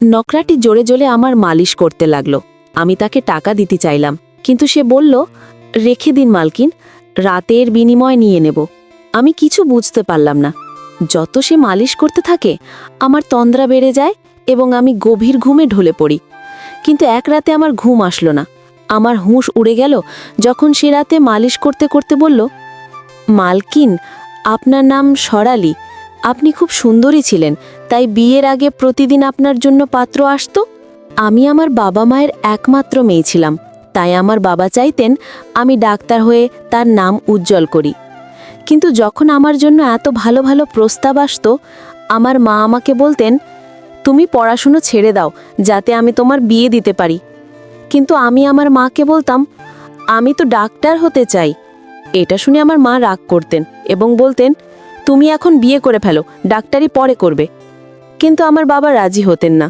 নকরাটি জোরে জোরে আমার মালিশ করতে লাগল। আমি তাকে টাকা দিতে চাইলাম, কিন্তু সে বলল, রেখে দিন মালকিন, রাতের বিনিময় নিয়ে নেব। আমি কিছু বুঝতে পারলাম না। যত সে মালিশ করতে থাকে, আমার তন্দ্রা বেড়ে যায় এবং আমি গভীর ঘুমে ঢলে পড়ি। কিন্তু এক রাতে আমার ঘুম আসলো না। আমার হুঁশ উড়ে গেল যখন সে রাতে মালিশ করতে করতে বলল, মালকিন, আপনার নাম সরালি। আপনি খুব সুন্দরী ছিলেন। তাই বিয়ের আগে প্রতিদিন আপনার জন্য পাত্র আসতো? আমি আমার বাবা মায়ের একমাত্র মেয়ে ছিলাম। তাই আমার বাবা চাইতেন আমি ডাক্তার হয়ে তার নাম উজ্জ্বল করি। কিন্তু যখন আমার জন্য এত ভালো ভালো প্রস্তাব আসত, আমার মা আমাকে বলতেন, তুমি পড়াশুনো ছেড়ে দাও, যাতে আমি তোমার বিয়ে দিতে পারি। কিন্তু আমি আমার মাকে বলতাম, আমি তো ডাক্তার হতে চাই। এটা শুনে আমার মা রাগ করতেন এবং বলতেন, তুমি এখন বিয়ে করে ফেলো, ডাক্তারি পরে করবে। কিন্তু আমার বাবা রাজি হতেন না।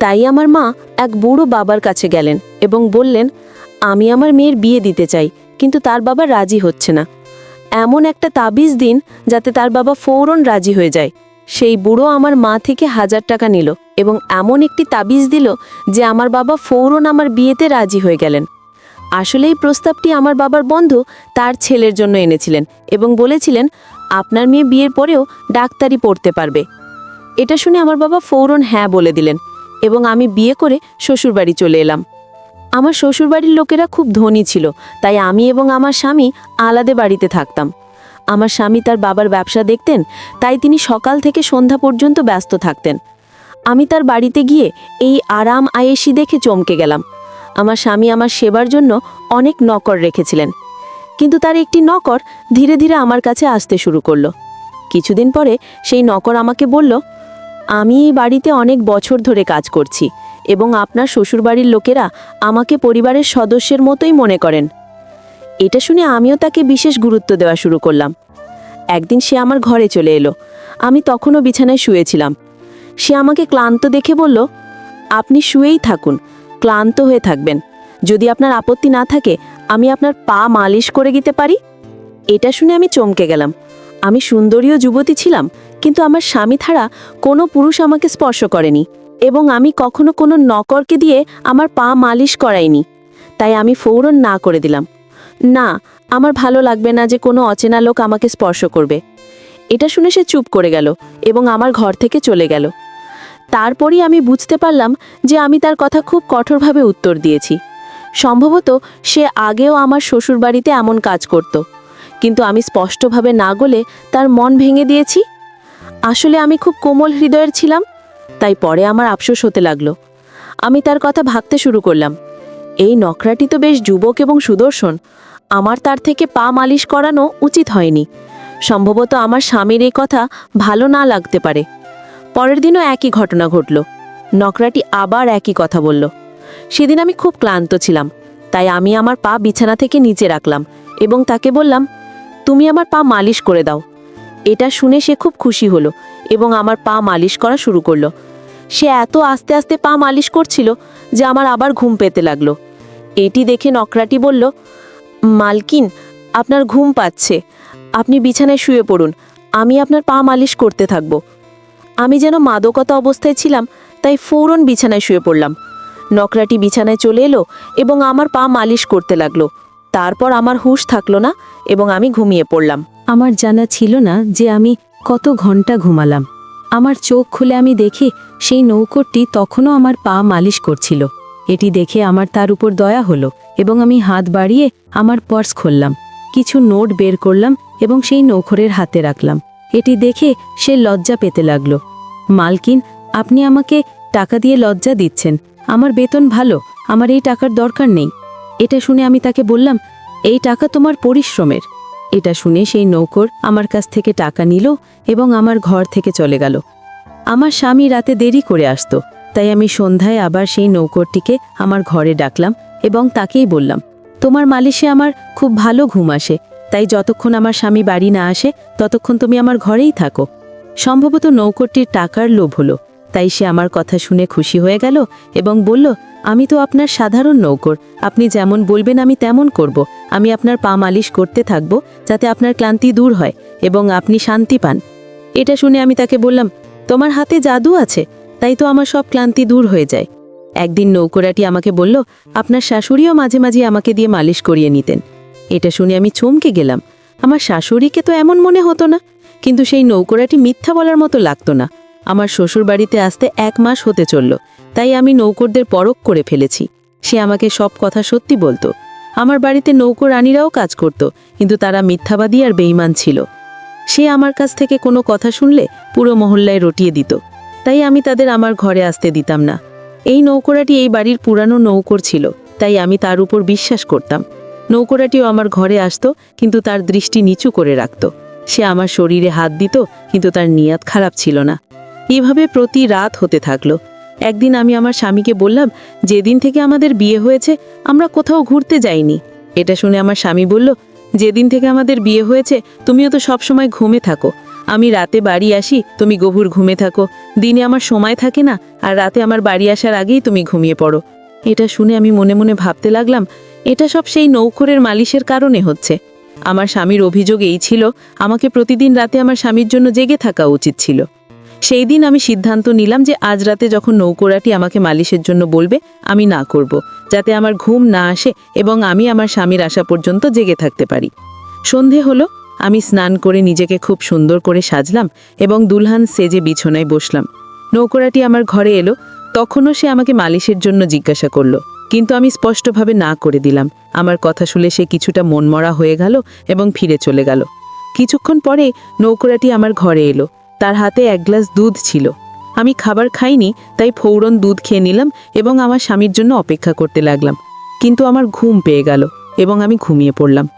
তাই আমার মা এক বুড়ো বাবার কাছে গেলেন এবং বললেন, আমি আমার মেয়ের বিয়ে দিতে চাই, কিন্তু তার বাবা রাজি হচ্ছে না। এমন একটা তাবিজ দিন যাতে তার বাবা ফৌরন রাজি হয়ে যায়। সেই বুড়ো আমার মা থেকে হাজার টাকা নিল এবং এমন একটি তাবিজ দিল যে আমার বাবা ফৌরন আমার বিয়েতে রাজি হয়ে গেলেন। আসলে এই প্রস্তাবটি আমার বাবার বন্ধু তার ছেলের জন্য এনেছিলেন এবং বলেছিলেন, আপনার মেয়ে বিয়ের পরেও ডাক্তারি পড়তে পারবে। এটা শুনে আমার বাবা ফৌরন হ্যাঁ বলে দিলেন এবং আমি বিয়ে করে শ্বশুরবাড়ি চলে এলাম। আমার শ্বশুরবাড়ির লোকেরা খুব ধনী ছিল, তাই আমি এবং আমার স্বামী আলাদা বাড়িতে থাকতাম। আমার স্বামী তার বাবার ব্যবসা দেখতেন, তাই তিনি সকাল থেকে সন্ধ্যা পর্যন্ত ব্যস্ত থাকতেন। আমি তার বাড়িতে গিয়ে এই আরাম আয়েসি দেখে চমকে গেলাম। আমার স্বামী আমার সেবার জন্য অনেক নকর রেখেছিলেন। কিন্তু তার একটি নকর ধীরে ধীরে আমার কাছে আসতে শুরু করল। কিছুদিন পরে সেই নকর আমাকে বলল আমি এই বাড়িতে অনেক বছর ধরে কাজ করছি এবং আপনার শ্বশুরবাড়ির লোকেরা আমাকে পরিবারের সদস্যের মতোই মনে করেন। এটা শুনে আমিও তাকে বিশেষ গুরুত্ব দেওয়া শুরু করলাম। একদিন সে আমার ঘরে চলে এলো। আমি তখনও বিছানায় শুয়েছিলাম। সে আমাকে ক্লান্ত দেখে বলল, আপনি শুয়েই থাকুন, ক্লান্ত হয়ে থাকবেন। যদি আপনার আপত্তি না থাকে, আমি আপনার পা মালিশ করে দিতে পারি? এটা শুনে আমি চমকে গেলাম। আমি সুন্দরীয় যুবতী ছিলাম, কিন্তু আমার স্বামী ছাড়া কোনো পুরুষ আমাকে স্পর্শ করেনি এবং আমি কখনো কোনো নকরকে দিয়ে আমার পা মালিশ করাইনি। তাই আমি ফৌরন না করে দিলাম। না, আমার ভালো লাগবে না যে কোনো অচেনা লোক আমাকে স্পর্শ করবে। এটা শুনে সে চুপ করে গেল এবং আমার ঘর থেকে চলে গেল। তারপরই আমি বুঝতে পারলাম যে আমি তার কথা খুব কঠোরভাবে উত্তর দিয়েছি। সম্ভবত সে আগেও আমার শ্বশুরবাড়িতে এমন কাজ করত। কিন্তু আমি স্পষ্টভাবে না গলে তার মন ভেঙে দিয়েছি। আসলে আমি খুব কোমল হৃদয়ের ছিলাম, তাই পরে আমার আফসোস হতে লাগল। আমি তার কথা ভাবতে শুরু করলাম। এই নকরাটি তো বেশ যুবক এবং সুদর্শন, আমার তার থেকে পা মালিশ করানো উচিত হয়নি। সম্ভবত আমার স্বামীর এই কথা ভালো না লাগতে পারে। পরের দিনও একই ঘটনা ঘটল। নকরাটি আবার একই কথা বলল। সেদিন আমি খুব ক্লান্ত ছিলাম, তাই আমি আমার পা বিছানা থেকে নিচে রাখলাম এবং তাকে বললাম তুমি আমার পা মালিশ করে দাও। এটা শুনে সে খুব খুশি হলো এবং আমার পা মালিশ করা শুরু করল। সে এত আস্তে আস্তে পা মালিশ করছিল যে আমার আবার ঘুম পেতে লাগল। এটি দেখে নকরাটি বলল, মালকিন, আপনার ঘুম পাচ্ছে। আপনি বিছানায় শুয়ে পড়ুন। আমি আপনার পা মালিশ করতে থাকব। আমি যেন মাদকতা অবস্থায় ছিলাম, তাই ফৌরন বিছানায় শুয়ে পড়লাম। নকরাটি বিছানায় চলে এলো এবং আমার পা মালিশ করতে লাগল। তারপর আমার হুঁশ থাকল না এবং আমি ঘুমিয়ে পড়লাম। আমার জানা ছিল না যে আমি কত ঘণ্টা ঘুমালাম। আমার চোখ খুলে আমি দেখি সেই নৌকোটি তখনও আমার পা মালিশ করছিল। এটি দেখে আমার তার উপর দয়া হলো এবং আমি হাত বাড়িয়ে আমার পার্স খুললাম। কিছু নোট বের করলাম এবং সেই নৌকরের হাতে রাখলাম। এটি দেখে সে লজ্জা পেতে লাগল। মালকিন, আপনি আমাকে টাকা দিয়ে লজ্জা দিচ্ছেন। আমার বেতন ভালো, আমার এই টাকার দরকার নেই। এটা শুনে আমি তাকে বললাম এই টাকা তোমার পরিশ্রমের। এটা শুনে সেই নৌকর আমার কাছ থেকে টাকা নিল এবং আমার ঘর থেকে চলে গেল। আমার স্বামী রাতে দেরি করে আসত, তাই আমি সন্ধ্যায় আবার সেই নৌকরটিকে আমার ঘরে ডাকলাম এবং তাকেই বললাম, তোমার মালিশে আমার খুব ভালো ঘুম আসে, তাই যতক্ষণ আমার স্বামী বাড়ি না আসে, ততক্ষণ তুমি আমার ঘরেই থাকো। সম্ভবত নৌকরটির টাকার লোভ হলো তাই সে আমার কথা শুনে খুশি হয়ে গেল এবং বলল, আমি তো আপনার সাধারণ নৌকর। আপনি যেমন বলবেন আমি তেমন করব। আমি আপনার পা মালিশ করতে থাকব যাতে আপনার ক্লান্তি দূর হয় এবং আপনি শান্তি পান। এটা শুনে আমি তাকে বললাম, তোমার হাতে জাদু আছে, তাই তো আমার সব ক্লান্তি দূর হয়ে যায়। একদিন নৌকরাটি আমাকে বলল, আপনার শাশুড়িও মাঝে মাঝে আমাকে দিয়ে মালিশ করিয়ে নিতেন। এটা শুনে আমি চমকে গেলাম। আমার শাশুড়িকে তো এমন মনে হতো না, কিন্তু সেই নৌকরাটি মিথ্যা বলার মতো লাগতো না। আমার শ্বশুর বাড়িতে আসতে এক মাস হতে চলল, তাই আমি নৌকরদের পরক করে ফেলেছি। সে আমাকে সব কথা সত্যি বলতো। আমার বাড়িতে নৌকো রানীরাও কাজ করত, কিন্তু তারা মিথ্যাবাদী আর বেইমান ছিল। সে আমার কাছ থেকে কোনো কথা শুনলে পুরো মহল্লায় রটিয়ে দিত, তাই আমি তাদের আমার ঘরে আসতে দিতাম না। এই নৌকোরাটি এই বাড়ির পুরানো নৌকর ছিল, তাই আমি তার উপর বিশ্বাস করতাম। নৌকোরাটিও আমার ঘরে আসতো, কিন্তু তার দৃষ্টি নিচু করে রাখত। সে আমার শরীরে হাত দিত, কিন্তু তার নিয়াত খারাপ ছিল না। এভাবে প্রতি রাত হতে থাকল। একদিন আমি আমার স্বামীকে বললাম, যেদিন থেকে আমাদের বিয়ে হয়েছে, আমরা কোথাও ঘুরতে যাইনি। এটা শুনে আমার স্বামী বলল, যেদিন থেকে আমাদের বিয়ে হয়েছে, তুমিও তো সব সময় ঘুমে থাকো। আমি রাতে বাড়ি আসি, তুমি গভুর ঘুমে থাকো। দিনে আমার সময় থাকে না, আর রাতে আমার বাড়ি আসার আগেই তুমি ঘুমিয়ে পড়ো। এটা শুনে আমি মনে মনে ভাবতে লাগলাম, এটা সব সেই নৌকরের মালিশের কারণে হচ্ছে। আমার স্বামীর অভিযোগ এই ছিল, আমাকে প্রতিদিন রাতে আমার স্বামীর জন্য জেগে থাকা উচিত ছিল। সেই দিন আমি সিদ্ধান্ত নিলাম যে আজ রাতে যখন নৌকোরাটি আমাকে মালিশের জন্য বলবে, আমি না করব, যাতে আমার ঘুম না আসে এবং আমি আমার স্বামীর আসা পর্যন্ত জেগে থাকতে পারি। সন্ধে হলো, আমি স্নান করে নিজেকে খুব সুন্দর করে সাজলাম এবং দুলহান সেজে বিছনায় বসলাম। নৌকোরাটি আমার ঘরে এলো, তখনও সে আমাকে মালিশের জন্য জিজ্ঞাসা করল, কিন্তু আমি স্পষ্টভাবে না করে দিলাম। আমার কথা শুনে সে কিছুটা মনমরা হয়ে গেল এবং ফিরে চলে গেল। কিছুক্ষণ পরে নৌকোরাটি আমার ঘরে এলো। তার হাতে এক গ্লাস দুধ ছিল। আমি খাবার খাইনি, তাই ফৌরন দুধ খেয়ে নিলাম এবং আমার স্বামীর জন্য অপেক্ষা করতে লাগলাম। কিন্তু আমার ঘুম পেয়ে গেল এবং আমি ঘুমিয়ে পড়লাম।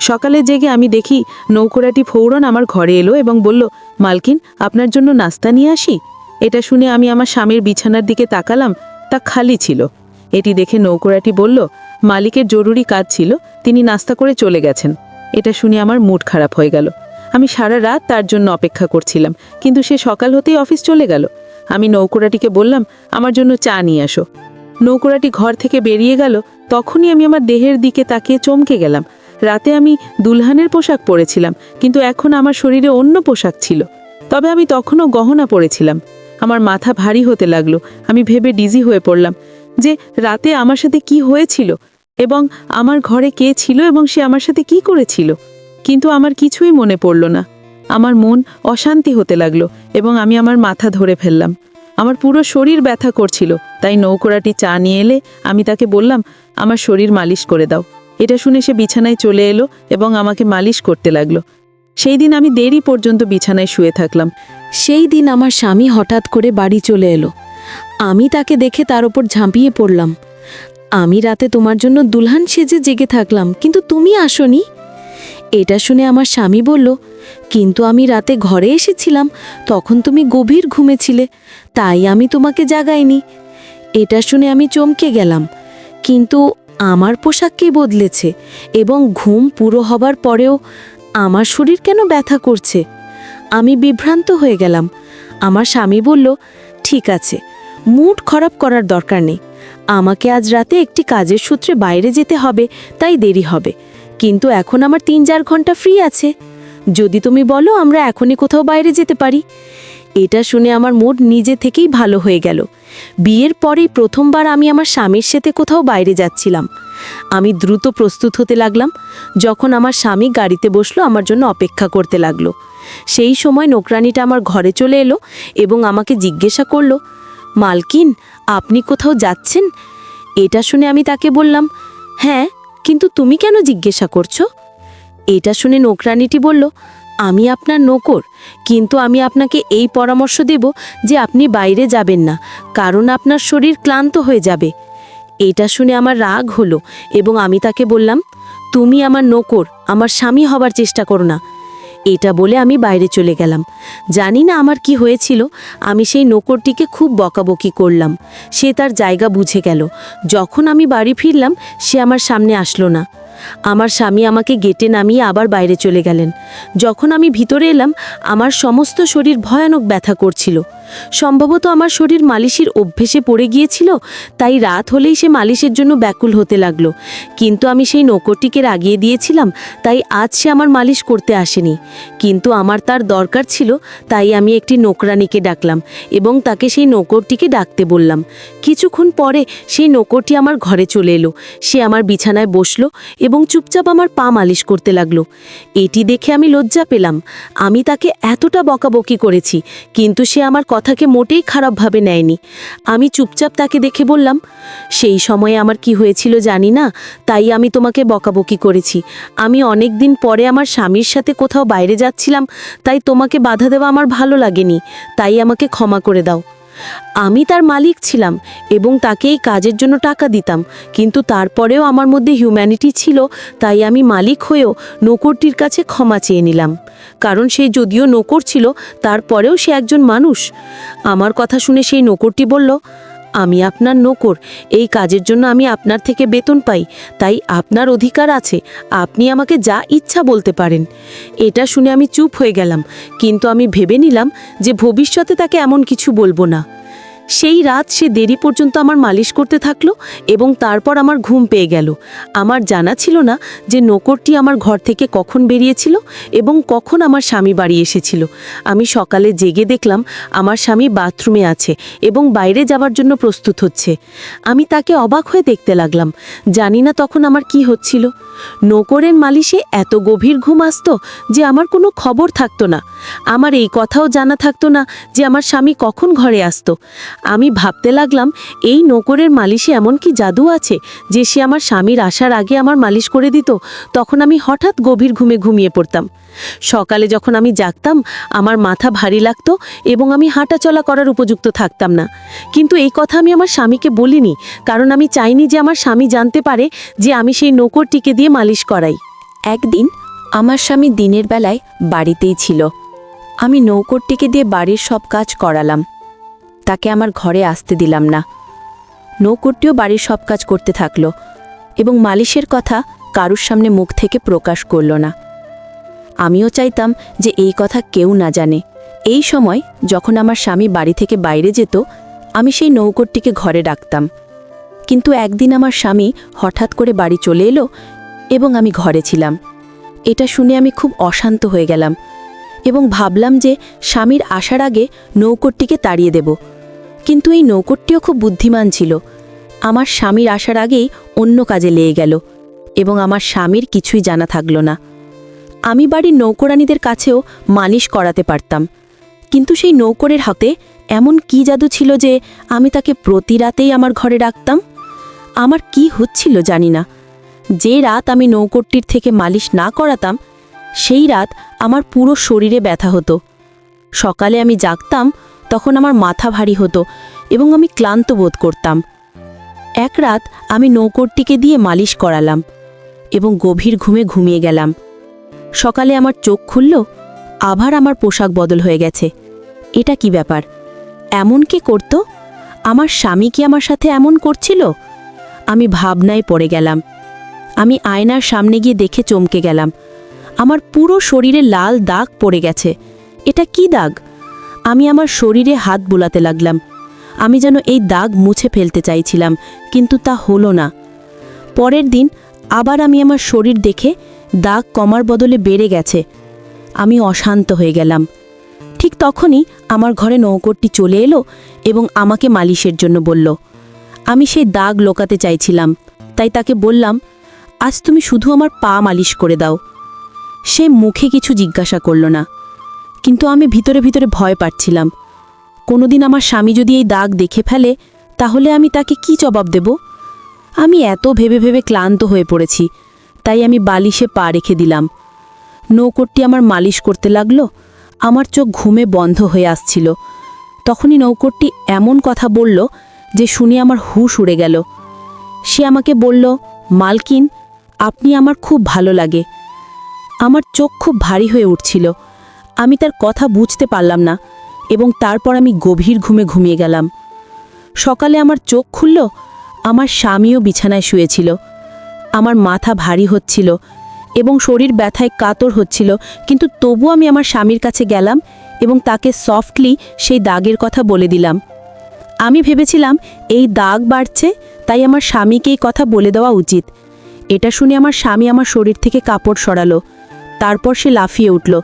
সকালে জেগে আমি দেখি নৌকোরাটি ফৌরন আমার ঘরে এলো এবং বলল, মালকিন, আপনার জন্য নাস্তা নিয়ে আসি? এটা শুনে আমি আমার স্বামীর বিছানার দিকে তাকালাম, তা খালি ছিল। এটি দেখে নৌকোরাটি বলল, মালিকের জরুরি কাজ ছিল, তিনি নাস্তা করে চলে গেছেন। এটা শুনে আমার মুড খারাপ হয়ে গেল। আমি সারা রাত তার জন্য অপেক্ষা করছিলাম, কিন্তু সে সকাল হতেই অফিস চলে গেল। আমি নৌকোরাটিকে বললাম, আমার জন্য চা নিয়ে আসো। নৌকোরাটি ঘর থেকে বেরিয়ে গেল, তখনই আমি আমার দেহের দিকে তাকিয়ে চমকে গেলাম। রাতে আমি দুলহানের পোশাক পরেছিলাম, কিন্তু এখন আমার শরীরে অন্য পোশাক ছিল। তবে আমি তখনও গহনা পরেছিলাম। আমার মাথা ভারী হতে লাগল, আমি ভেবে ডিজি হয়ে পড়লাম যে রাতে আমার সাথে কি হয়েছিল এবং আমার ঘরে কে ছিল এবং সে আমার সাথে কি করেছিল। কিন্তু আমার কিছুই মনে পড়ল না। আমার মন অশান্তি হতে লাগল এবং আমি আমার মাথা ধরে ফেললাম। আমার পুরো শরীর ব্যথা করছিল, তাই নৌকোড়াটি চা নিয়ে এলে আমি তাকে বললাম, আমার শরীর মালিশ করে দাও। এটা শুনে সে বিছানায় চলে এলো এবং আমাকে মালিশ করতে লাগল। সেই দিন আমি দেরি পর্যন্ত বিছানায় শুয়ে থাকলাম। সেই দিন আমার স্বামী হঠাৎ করে বাড়ি চলে এলো। আমি তাকে দেখে তার ওপর ঝাঁপিয়ে পড়লাম। আমি রাতে তোমার জন্য দুলহান সেজে জেগে থাকলাম, কিন্তু তুমি আসনি? এটা শুনে আমার স্বামী বলল, কিন্তু আমি রাতে ঘরে এসেছিলাম, তখন তুমি গভীর ঘুমেছিলে, তাই আমি তোমাকে জাগাইনি। এটা শুনে আমি চমকে গেলাম, কিন্তু আমার পোশাককেই বদলেছে এবং ঘুম পুরো হবার পরেও আমার শরীর কেন ব্যথা করছে? আমি বিভ্রান্ত হয়ে গেলাম। আমার স্বামী বলল, ঠিক আছে, মুড খারাপ করার দরকার নেই। আমাকে আজ রাতে একটি কাজের সূত্রে বাইরে যেতে হবে, তাই দেরি হবে। কিন্তু এখন আমার তিন চার ঘণ্টা ফ্রি আছে। যদি তুমি বলো, আমরা এখনই কোথাও বাইরে যেতে পারি। এটা শুনে আমার মুড নিজে থেকেই ভালো হয়ে গেল। বিয়ের পরেই প্রথমবার আমি আমার স্বামীর সাথে কোথাও বাইরে যাচ্ছিলাম। আমি দ্রুত প্রস্তুত হতে লাগলাম, যখন আমার স্বামী গাড়িতে বসল, আমার জন্য অপেক্ষা করতে লাগল। সেই সময় নোকরানিটা আমার ঘরে চলে এলো এবং আমাকে জিজ্ঞাসা করল, মালকিন, আপনি কোথাও যাচ্ছেন? এটা শুনে আমি তাকে বললাম হ্যাঁ কিন্তু তুমি কেন জিজ্ঞাসা করছ? এটা শুনে নোকরানিটি বলল, আমি আপনার নকর, কিন্তু আমি আপনাকে এই পরামর্শ দেব যে আপনি বাইরে যাবেন না, কারণ আপনার শরীর ক্লান্ত হয়ে যাবে। এটা শুনে আমার রাগ হলো এবং আমি তাকে বললাম, তুমি আমার নোকর, আমার স্বামী হবার চেষ্টা করো না। এটা বলে আমি বাইরে চলে গেলাম। জানি না আমার কি হয়েছিল, আমি সেই নোকরটিকে খুব বকাবকি করলাম। সে তার জায়গা বুঝে গেল। যখন আমি বাড়ি ফিরলাম, সে আমার সামনে আসলো না। আমার স্বামী আমাকে গেটে নামিয়ে আবার বাইরে চলে গেলেন। যখন আমি ভিতরে এলাম, আমার সমস্ত শরীর ভয়ানক ব্যথা করছিল। সম্ভবত আমার শরীর মালিশের অভ্যেসে পড়ে গিয়েছিল, তাই রাত হলেই সে মালিশের জন্য ব্যাকুল হতে লাগল। কিন্তু আমি সেই নৌকরটিকে রাগিয়ে দিয়েছিলাম, তাই আজ সে আমার মালিশ করতে আসেনি। কিন্তু আমার তার দরকার ছিল, তাই আমি একটি নোকরানিকে ডাকলাম এবং তাকে সেই নৌকরটিকে ডাকতে বললাম। কিছুক্ষণ পরে সেই নৌকরটি আমার ঘরে চলে এলো। সে আমার বিছানায় বসল এবং চুপচাপ আমার পা মালিশ করতে লাগল। এটি দেখে আমি লজ্জা পেলাম। আমি তাকে এতটা বকাবকি করেছি, কিন্তু সে আমার কথাকে মোটেই খারাপভাবে নেয়নি। আমি চুপচাপ তাকে দেখে বললাম, সেই সময়ে আমার কি হয়েছিল জানি না, তাই আমি তোমাকে বকাবকি করেছি। আমি অনেক দিন পরে আমার স্বামীর সাথে কোথাও বাইরে যাচ্ছিলাম, তাই তোমাকে বাধা দেওয়া আমার ভালো লাগেনি। তাই আমাকে ক্ষমা করে দাও। আমি তার মালিক ছিলাম এবং তাকে এই কাজের জন্য টাকা দিতাম, কিন্তু তারপরেও আমার মধ্যে হিউম্যানিটি ছিল, তাই আমি মালিক হয়েও নৌকরটির কাছে ক্ষমা চেয়ে নিলাম। কারণ সে যদিও নৌকর ছিল, তারপরেও সে একজন মানুষ। আমার কথা শুনে সেই নৌকরটি বলল আমি আপনার নৌকর। এই কাজের জন্য আমি আপনার থেকে বেতন পাই। তাই আপনার অধিকার আছে। আপনি আমাকে যা ইচ্ছা বলতে পারেন। এটা শুনে আমি চুপ হয়ে গেলাম। কিন্তু আমি ভেবে নিলাম যে ভবিষ্যতে তাকে এমন কিছু বলব না। সেই রাত সে দেরি পর্যন্ত আমার মালিশ করতে থাকল এবং তারপর আমার ঘুম পেয়ে গেল। আমার জানা ছিল না যে নৌকরটি আমার ঘর থেকে কখন বেরিয়েছিল এবং কখন আমার স্বামী বাড়ি এসেছিল। আমি সকালে জেগে দেখলাম আমার স্বামী বাথরুমে আছে এবং বাইরে যাওয়ার জন্য প্রস্তুত হচ্ছে। আমি তাকে অবাক হয়ে দেখতে লাগলাম। জানি না তখন আমার কি হচ্ছিল। নৌকরের মালিশে এত গভীর ঘুম আসতো যে আমার কোনো খবর থাকতো না। আমার এই কথাও জানা থাকতো না যে আমার স্বামী কখন ঘরে আসতো। আমি ভাবতে লাগলাম, এই নৌকরের মালিশে এমন কি জাদু আছে যে সে আমার স্বামীর আসার আগে আমার মালিশ করে দিত? তখন আমি হঠাৎ গভীর ঘুমে ঘুমিয়ে পড়তাম। সকালে যখন আমি জাগতাম, আমার মাথা ভারী লাগতো এবং আমি হাঁটাচলা করার উপযুক্ত থাকতাম না। কিন্তু এই কথা আমি আমার স্বামীকে বলিনি, কারণ আমি চাইনি যে আমার স্বামী জানতে পারে যে আমি সেই নৌকরটিকে দিয়ে মালিশ করাই। একদিন আমার স্বামী দিনের বেলায় বাড়িতেই ছিল। আমি নৌকরটিকে দিয়ে বাড়ির সব কাজ করালাম। তাকে আমার ঘরে আসতে দিলাম না। নৌকরটিও বাড়ির সব কাজ করতে থাকল এবং মালিশের কথা কারুর সামনে মুখ থেকে প্রকাশ করল না। আমিও চাইতাম যে এই কথা কেউ না জানে। এই সময় যখন আমার স্বামী বাড়ি থেকে বাইরে যেত, আমি সেই নৌকরটিকে ঘরে ডাকতাম। কিন্তু একদিন আমার স্বামী হঠাৎ করে বাড়ি চলে এলো এবং আমি ঘরে ছিলাম। এটা শুনে আমি খুব অশান্ত হয়ে গেলাম এবং ভাবলাম যে স্বামীর আসার আগে নৌকরটিকে তাড়িয়ে দেব। কিন্তু এই নৌকরটিও খুব বুদ্ধিমান ছিল। আমার স্বামীর আসার আগেই অন্য কাজে লেগে গেল এবং আমার স্বামীর কিছুই জানা থাকল না। আমি বাড়ির নৌকরানীদের কাছেও মালিশ করাতে পারতাম, কিন্তু সেই নৌকরের হাতে এমন কি জাদু ছিল যে আমি তাকে প্রতি রাতেই আমার ঘরে রাখতাম আমার কি হচ্ছিল জানি না। যে রাত আমি নৌকরটির থেকে মালিশ না করাতাম, সেই রাত আমার পুরো শরীরে ব্যথা হতো। সকালে আমি জাগতাম তখন আমার মাথা ভারী হতো এবং আমি ক্লান্ত বোধ করতাম। এক রাত আমি নৌকরটিকে দিয়ে মালিশ করালাম এবং গভীর ঘুমে ঘুমিয়ে গেলাম। সকালে আমার চোখ খুলল, আবার আমার পোশাক বদল হয়ে গেছে। এটা কি ব্যাপার? এমন কি করত? আমার স্বামী কি আমার সাথে এমন করছিল? আমি ভাবনায় পড়ে গেলাম। আমি আয়নার সামনে গিয়ে দেখে চমকে গেলাম। আমার পুরো শরীরে লাল দাগ পড়ে গেছে। এটা কি দাগ? আমি আমার শরীরে হাত বোলাতে লাগলাম। আমি যেন এই দাগ মুছে ফেলতে চাইছিলাম, কিন্তু তা হলো না। পরের দিন আবার আমি আমার শরীর দেখে দাগ কমার বদলে বেড়ে গেছে। আমি অশান্ত হয়ে গেলাম। ঠিক তখনই আমার ঘরে নৌকরটি চলে এলো এবং আমাকে মালিশের জন্য বলল, আমি সেই দাগ লোকাতে চাইছিলাম, তাই তাকে বললাম, আজ তুমি শুধু আমার পা মালিশ করে দাও। সে মুখে কিছু জিজ্ঞাসা করল না। কিন্তু আমি ভিতরে ভিতরে ভয় পাচ্ছিলাম। কোনোদিন আমার স্বামী যদি এই দাগ দেখে ফেলে, তাহলে আমি তাকে কি জবাব দেব? আমি এত ভেবে ভেবে ক্লান্ত হয়ে পড়েছি, তাই আমি বালিশে পা রেখে দিলাম। নৌকরটি আমার মালিশ করতে লাগল, আমার চোখ ঘুমে বন্ধ হয়ে আসছিল। তখনই নৌকরটি এমন কথা বলল যে শুনে আমার হুশ উড়ে গেল। সে আমাকে বলল, মালকিন, আপনি আমার খুব ভালো লাগে। আমার চোখ খুব ভারী হয়ে উঠছিল। আমি তার কথা বুঝতে পারলাম না এবং তারপর আমি গভীর ঘুমে ঘুমিয়ে গেলাম। সকালে আমার চোখ খুলল, আমার স্বামীও বিছানায় শুয়েছিল। আমার মাথা ভারী হচ্ছিল এবং শরীর ব্যথায় কাতর হচ্ছিল, কিন্তু তবু আমি আমার স্বামীর কাছে গেলাম এবং তাকে সফটলি সেই দাগের কথা বলে দিলাম। আমি ভেবেছিলাম, এই দাগ বাড়ছে, তাই আমার স্বামীকে এই কথা বলে দেওয়া উচিত। এটা শুনে আমার স্বামী আমার শরীর থেকে কাপড় সরালো। তারপর সে লাফিয়ে উঠল।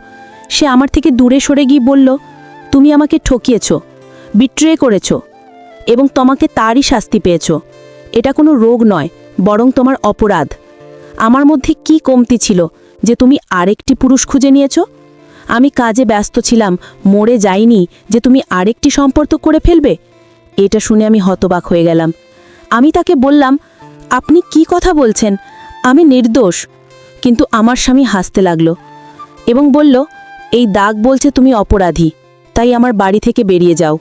সে আমার থেকে দূরে সরে গিয়ে বলল, তুমি আমাকে ঠকিয়েছ বিট্রে করেছ এবং তোমাকে তারই শাস্তি পেয়েছ। এটা কোনো রোগ নয়, বরং তোমার অপরাধ। আমার মধ্যে কি কমতি ছিল যে তুমি আরেকটি পুরুষ খুঁজে নিয়েছ? আমি কাজে ব্যস্ত ছিলাম, মরে যাইনি যে তুমি আরেকটি সম্পর্ক করে ফেলবে? এটা শুনে আমি হতবাক হয়ে গেলাম। আমি তাকে বললাম, আপনি কি কথা বলছেন? আমি নির্দোষ। কিন্তু আমার স্বামী হাসতে লাগল এবং বলল এই দাগ বলছে তুমি অপরাধী, তাই আমার বাড়ি থেকে বেরিয়ে যাও।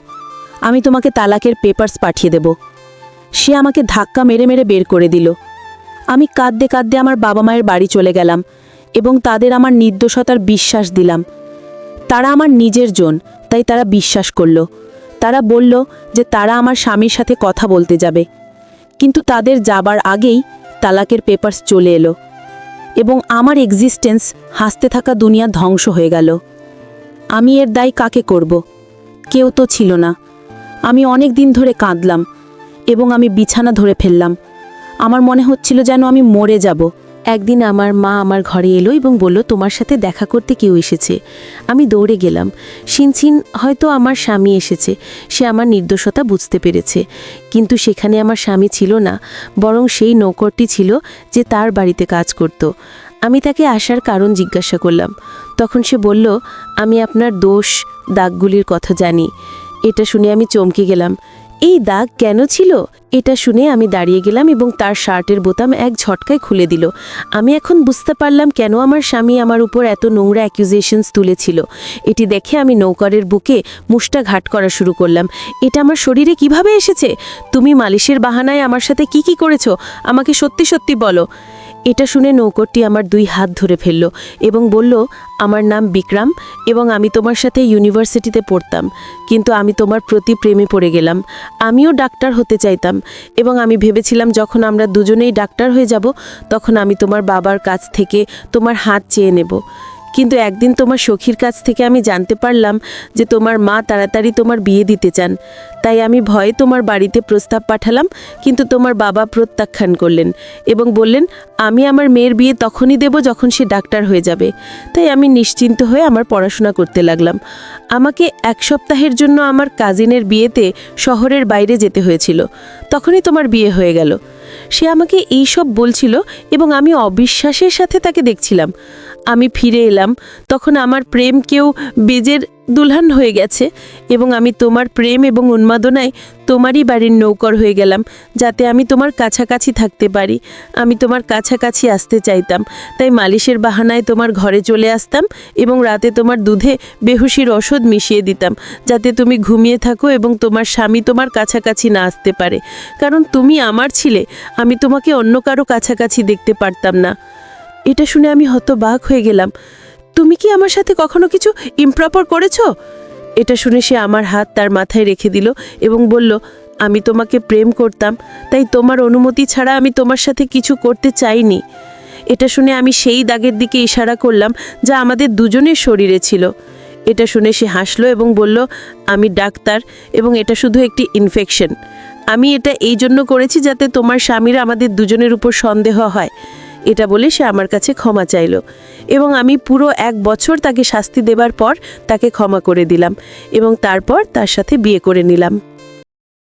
আমি তোমাকে তালাকের পেপারস পাঠিয়ে দেব। সে আমাকে ধাক্কা মেরে মেরে বের করে দিল। আমি কাঁদতে কাঁদতে আমার বাবা মায়ের বাড়ি চলে গেলাম এবং তাদের আমার নির্দোষতার বিশ্বাস দিলাম। তারা আমার নিজের জন, তাই তারা বিশ্বাস করল। তারা বলল যে তারা আমার স্বামীর সাথে কথা বলতে যাবে। কিন্তু তাদের যাবার আগেই তালাকের পেপারস চলে এলো। এবং আমার এক্সিস্টেন্স হাসতে থাকা দুনিয়া ধ্বংস হয়ে গেল। আমি এর দায় কাকে করব? কেউ তো ছিল না। আমি অনেক দিন ধরে কাঁদলাম এবং আমি বিছানা ধরে ফেললাম। আমার মনে হচ্ছিল যেন আমি মরে যাব। একদিন আমার মা আমার ঘরে এলো এবং বলল, তোমার সাথে দেখা করতে কেউ এসেছে। আমি দৌড়ে গেলাম। সিনছিন হয়তো আমার স্বামী এসেছে। সে আমার নির্দোষতা বুঝতে পেরেছে। কিন্তু সেখানে আমার স্বামী ছিল না, বরং সেই নৌকরটি ছিল যে তার বাড়িতে কাজ করত। আমি তাকে আসার কারণ জিজ্ঞাসা করলাম। তখন সে বলল, আমি আপনার দোষ, দাগগুলির কথা জানি। এটা শুনে আমি চমকে গেলাম। এই দাগ কেন ছিল? এটা শুনে আমি দাঁড়িয়ে গেলাম এবং তার শার্টের বোতাম এক ঝটকায় খুলে দিল। আমি এখন বুঝতে পারলাম কেন আমার স্বামী আমার উপর এত নোংরা অ্যাকিউজেশনস তুলেছিল। এটি দেখে আমি নৌকারের বুকে মুষ্টা ঘাট করা শুরু করলাম। এটা আমার শরীরে কীভাবে এসেছে? তুমি মালিশের বাহানায় আমার সাথে কি কি করেছ? আমাকে সত্যি সত্যি বলো। এটা শুনে নৌকরটি আমার দুই হাত ধরে ফেলল এবং বলল, আমার নাম বিক্রম এবং আমি তোমার সাথে ইউনিভার্সিটিতে পড়তাম, কিন্তু আমি তোমার প্রতি প্রেমে পড়ে গেলাম। আমিও ডাক্তার হতে চাইতাম এবং আমি ভেবেছিলাম যখন আমরা দুজনেই ডাক্তার হয়ে যাব, তখন আমি তোমার বাবার কাছ থেকে তোমার হাত চেয়ে নেব। কিন্তু একদিন তোমার সখীর কাছ থেকে আমি জানতে পারলাম যে তোমার মা তাড়াতাড়ি তোমার বিয়ে দিতে চান। তাই আমি ভয়ে তোমার বাড়িতে প্রস্তাব পাঠালাম, কিন্তু তোমার বাবা প্রত্যাখ্যান করলেন এবং বললেন, আমি আমার মেয়ের বিয়ে তখনই দেব যখন সে ডাক্তার হয়ে যাবে। তাই আমি নিশ্চিন্ত হয়ে আমার পড়াশোনা করতে লাগলাম। আমাকে এক সপ্তাহের জন্য আমার কাজিনের বিয়েতে শহরের বাইরে যেতে হয়েছিল। তখনই তোমার বিয়ে হয়ে গেল। সে আমাকে এই সব বলছিল এবং আমি অবিশ্বাসের সাথে তাকে দেখছিলাম। আমি ফিরে এলাম, তখন আমার প্রেম কেউ বেজের দুলহান হয়ে গেছে এবং আমি তোমার প্রেম এবং উন্মাদনায় তোমারই বাড়ির নৌকর হয়ে গেলাম, যাতে আমি তোমার কাছাকাছি থাকতে পারি। আমি তোমার কাছাকাছি আসতে চাইতাম, তাই মালিশের বাহানায় তোমার ঘরে চলে আসতাম এবং রাতে তোমার দুধে বেহুশির ওষুধ মিশিয়ে দিতাম, যাতে তুমি ঘুমিয়ে থাকো এবং তোমার স্বামী তোমার কাছাকাছি না আসতে পারে। কারণ তুমি আমার ছিলে, আমি তোমাকে অন্য কারও কাছাকাছি দেখতে পারতাম না। এটা শুনে আমি হতবাক হয়ে গেলাম। তুমি কি আমার সাথে কখনো কিছু ইমপ্রপার করেছ? এটা শুনে সে আমার হাত তার মাথায় রেখে দিল এবং বলল, আমি তোমাকে প্রেম করতাম, তাই তোমার অনুমতি ছাড়া আমি তোমার সাথে কিছু করতে চাইনি। এটা শুনে আমি সেই দাগের দিকে ইশারা করলাম যা আমাদের দুজনের শরীরে ছিল। এটা শুনে সে হাসলো এবং বলল, আমি ডাক্তার এবং এটা শুধু একটি ইনফেকশন আমি এটা এই জন্য করেছি যাতে তোমার স্বামীরা আমাদের দুজনের উপর সন্দেহ হয়। এটা বলে সে আমার কাছে ক্ষমা চাইল এবং আমি পুরো এক বছর তাকে শাস্তি দেবার পর তাকে ক্ষমা করে দিলাম এবং তারপর তার সাথে বিয়ে করে নিলাম।